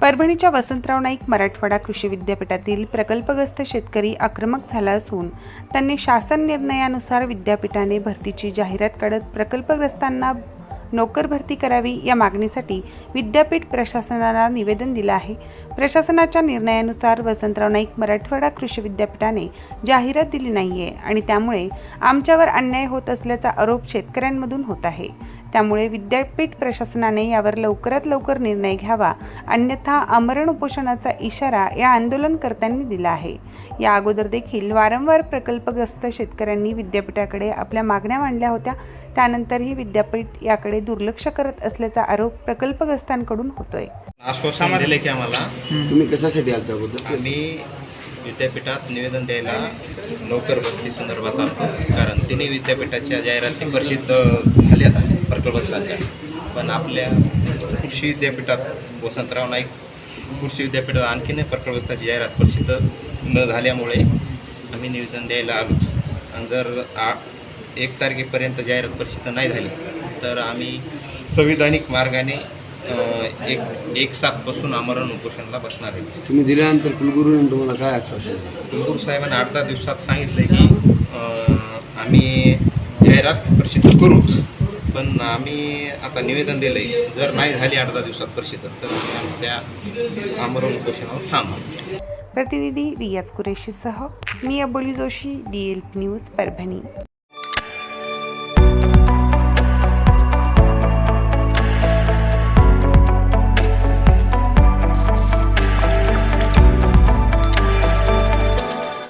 परभणीच्या वसंतराव नाईक मराठवाडा कृषी विद्यापीठातील प्रकल्पग्रस्त शेतकरी आक्रमक झाला असून त्यांनी शासन निर्णयानुसार विद्यापीठाने भरतीची जाहिरात काढत प्रकल्पग्रस्तांना नोकर भरती करावी या मागणीसाठी विद्यापीठ प्रशासनाला निवेदन दिलं आहे. प्रशासनाच्या निर्णयानुसार वसंतराव नाईक मराठवाडा कृषी विद्यापीठाने जाहिरात दिली नाहीये आणि त्यामुळे आमच्यावर अन्याय होत असल्याचा आरोप शेतकऱ्यांमधून होत आहे. त्यामुळे विद्यापीठ प्रशासनाने यावर लवकरात लवकर निर्णय घ्यावा अन्यथा आमरण उपोषणाचा इशारा या आंदोलनकर्त्यांनी दिला आहे. या अगोदर देखील वारंवार प्रकल्पग्रस्त शेतकऱ्यांनी विद्यापीठाकडे आपल्या मागण्या मांडल्या होत्या. त्यानंतरही विद्यापीठ याकडे दुर्लक्ष करत असल्याचा आरोप प्रकल्पग्रस्तांकडून होतोय. आश्वासन दिले की आम्हाला तुम्ही कशासाठी आलता अगोदर? आम्ही विद्यापीठात निवेदन द्यायला लवकर भरती संदर्भात आलो कारण तिन्ही विद्यापीठाच्या जाहिराती प्रसिद्ध झाल्या प्रकल्पस्थांच्या पण आपल्या कृषी विद्यापीठात वसंतराव नाईक कृषी विद्यापीठात आणखीन प्रकल्पस्थाची जाहिरात प्रसिद्ध न झाल्यामुळे आम्ही निवेदन द्यायला आलोच. आणि जर आ एक तारखेपर्यंत जाहिरात प्रसिद्ध नाही झाली तर आम्ही संविधानिक मार्गाने एक एक सातपासून आमरण उपोषणला बसणार आहे. तुम्ही दिल्यानंतर कुलगुरूने तुम्हाला काय आश्वासन? कुलगुरू साहेबांनी आठ दहा दिवसात सांगितलं की आम्ही जाहिरात प्रसिद्ध करूच पण आम्ही आता निवेदन दिलं आहे जर नाही झाली आठ दहा दिवसात प्रसिद्ध तर आम्ही आमच्या आमरण उपोषणावर थांबू प्रतिनिधी रियाज कुरेशीसह मी Aboli Joshi D L news Parbhani.